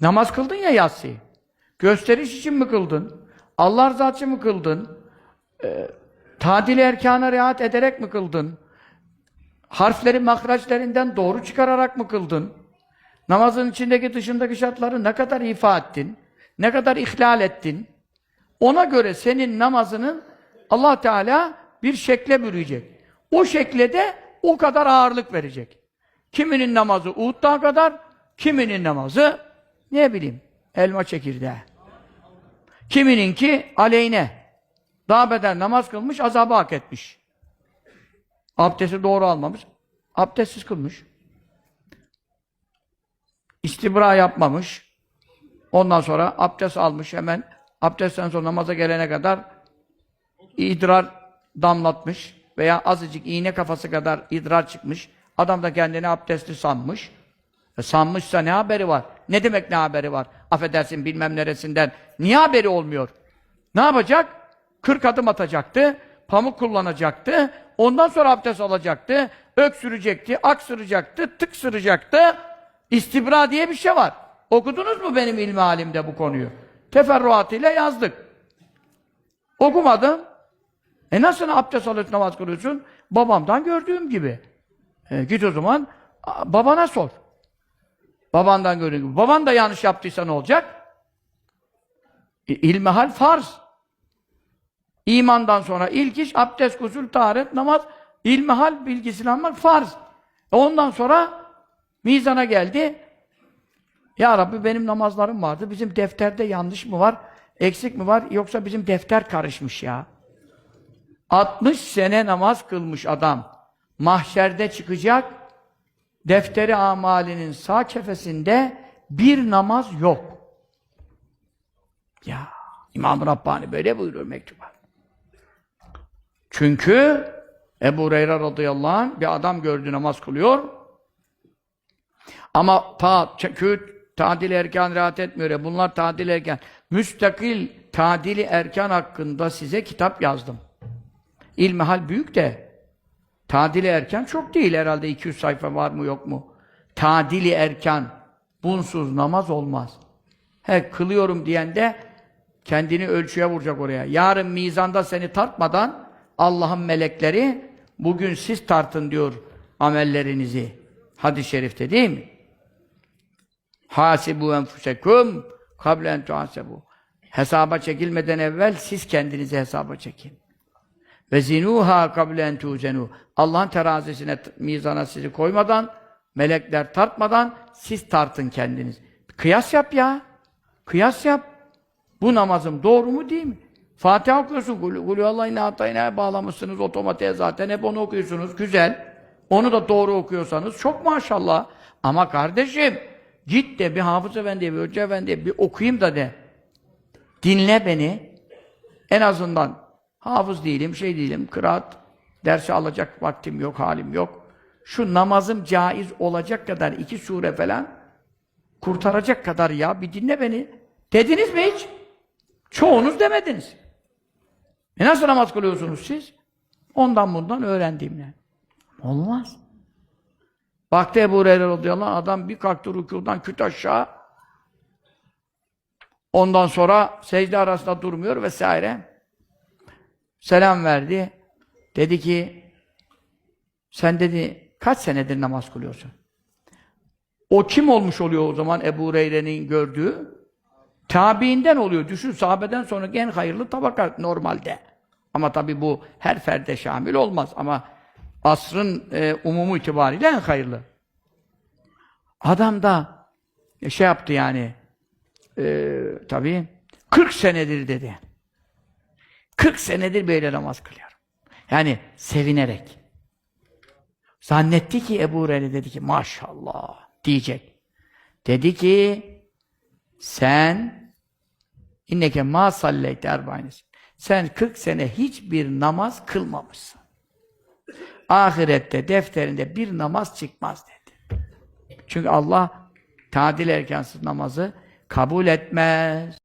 Namaz kıldın ya yatsıyı. Gösteriş için mi kıldın? Allah rızası için mi kıldın? Ee, tadil erkana riayet ederek mi kıldın? Harfleri mahraçlarından doğru çıkararak mı kıldın? Namazın içindeki dışındaki şartları ne kadar ifa ettin? Ne kadar ihlal ettin? Ona göre senin namazının Allah Teala bir şekle bürüyecek. O şekle de o kadar ağırlık verecek. Kiminin namazı Uhud Dağı kadar, kiminin namazı ne bileyim elma çekirdeği. Kimininki aleyhine. Daha beter namaz kılmış, azabı hak etmiş. Abdesti doğru almamış, abdestsiz kılmış. İstibra yapmamış. Ondan sonra abdest almış hemen. Abdestten sonra namaza gelene kadar idrar damlatmış veya azıcık iğne kafası kadar idrar çıkmış. Adam da kendini abdestli sanmış. E sanmışsa ne haberi var? Ne demek ne haberi var? Affedersin bilmem neresinden. Niye haberi olmuyor? Ne yapacak? 40 adım atacaktı, pamuk kullanacaktı, ondan sonra abdest alacaktı, öksürecekti, aksıracaktı, tık sıracaktı. İstibra diye bir şey var. Okudunuz mu benim ilmi halimde bu konuyu? Teferruatıyla yazdık. Okumadım. E nasıl abdest alıyorsun, namaz kılıyorsun? Babamdan gördüğüm gibi. E, git o zaman babana sor. Babandan gördüğün gibi. Baban da yanlış yaptıysa ne olacak? İlmihal farz. İmandan sonra ilk iş abdest, gusül, taharet, namaz, ilmihal bilgisini almak farz. E ondan sonra mizana geldi. Ya Rabbi benim namazlarım vardı. Bizim defterde yanlış mı var? Eksik mi var? Yoksa bizim defter karışmış ya. 60 sene namaz kılmış adam. Mahşerde çıkacak. Defteri amalinin sağ kefesinde bir namaz yok. Ya İmam Rabbani böyle buyuruyor mektuba. Çünkü Ebu Hureyre radıyallahu anh bir adam gördü namaz kılıyor. Ama ta küt tadil erken rahat etmiyor. ya, Bunlar tadil erken. Müstakil tadili erken hakkında size kitap yazdım. İlmihal büyük de tadili erken çok değil herhalde 200 sayfa var mı yok mu? Tadili erken bunsuz namaz olmaz. He kılıyorum diyen de kendini ölçüye vuracak oraya. Yarın mizanda seni tartmadan Allah'ın melekleri bugün siz tartın diyor amellerinizi. Hadis-i şerifte değil mi? Hasibu enfusekum kable en tuhasebu. Hesaba çekilmeden evvel siz kendinizi hesaba çekin. Ve zinuha kable en tuzenu. Allah'ın terazisine, mizana sizi koymadan, melekler tartmadan siz tartın kendiniz. Kıyas yap ya. Kıyas yap. Bu namazım doğru mu değil mi? Fatiha okuyorsun. Kulü Allah'ın hatayına bağlamışsınız otomatiğe zaten. Hep onu okuyorsunuz. Güzel. Onu da doğru okuyorsanız çok maşallah. Ama kardeşim git de bir hafız efendiye, bir hoca efendiye bir okuyayım da de. Dinle beni. En azından hafız değilim, şey değilim, kıraat dersi alacak vaktim yok, halim yok. Şu namazım caiz olacak kadar iki sure falan kurtaracak kadar ya bir dinle beni. Dediniz mi hiç? Çoğunuz demediniz. E nasıl namaz kılıyorsunuz siz? Ondan bundan öğrendiğimle. Olmaz. Baktı Ebu Hureyre radıyallahu anh, adam bir kalktı rükudan küt aşağı. Ondan sonra secde arasında durmuyor vesaire. Selam verdi. Dedi ki sen dedi kaç senedir namaz kılıyorsun? O kim olmuş oluyor o zaman Ebu Hureyre'nin gördüğü? Tabiinden oluyor. Düşün sahabeden sonra en hayırlı tabaka normalde. Ama tabi bu her ferde şamil olmaz. Ama asrın e, umumu itibariyle en hayırlı. Adam da e, şey yaptı yani e, tabi 40 senedir dedi. 40 senedir böyle namaz kılıyorum. Yani sevinerek. Zannetti ki Ebu Hureyre dedi ki maşallah diyecek. Dedi ki sen inneke ma salleyte erba'ines. Sen 40 sene hiçbir namaz kılmamışsın. Ahirette defterinde bir namaz çıkmaz dedi. Çünkü Allah tadil erkansız namazı kabul etmez.